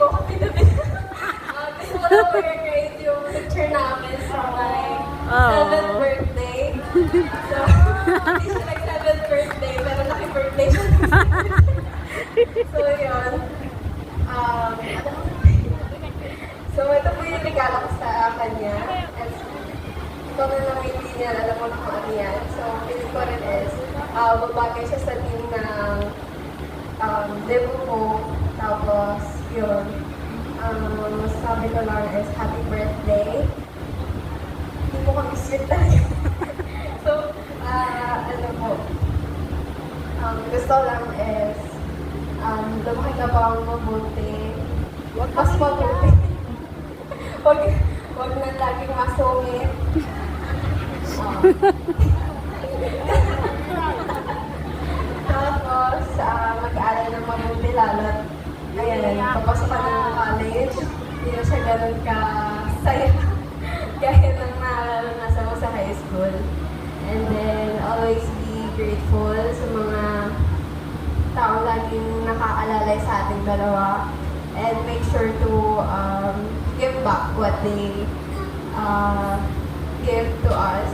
ko ako pinabili. uh, gusto ko lang recreate yung picture namin sa oh. seventh birthday. So, hindi siya nag-seventh birthday, pero birthday. siya. so. Um, so, ito po yung ko sa kanya. And, ito na lang hindi niya, mo. Ano so, feeling ko is, ah, uh, babagay siya sa team um, demo ko tapos, yun. Um, sabi ko lang is, happy birthday. Hindi mo kami sweet talaga. so, ah, ano po, um, gusto lang is, um, lumaki ka pa ang mabuti. Mas mabuti. Huwag, huwag na laging masungit. Ah. Ayan, papasok ka ng college. Hindi na siya ganun ka saya. Gaya ng naranasan mo sa high school. And then, always be grateful sa mga taong laging nakaalalay sa ating dalawa. And make sure to um, give back what they uh, give to us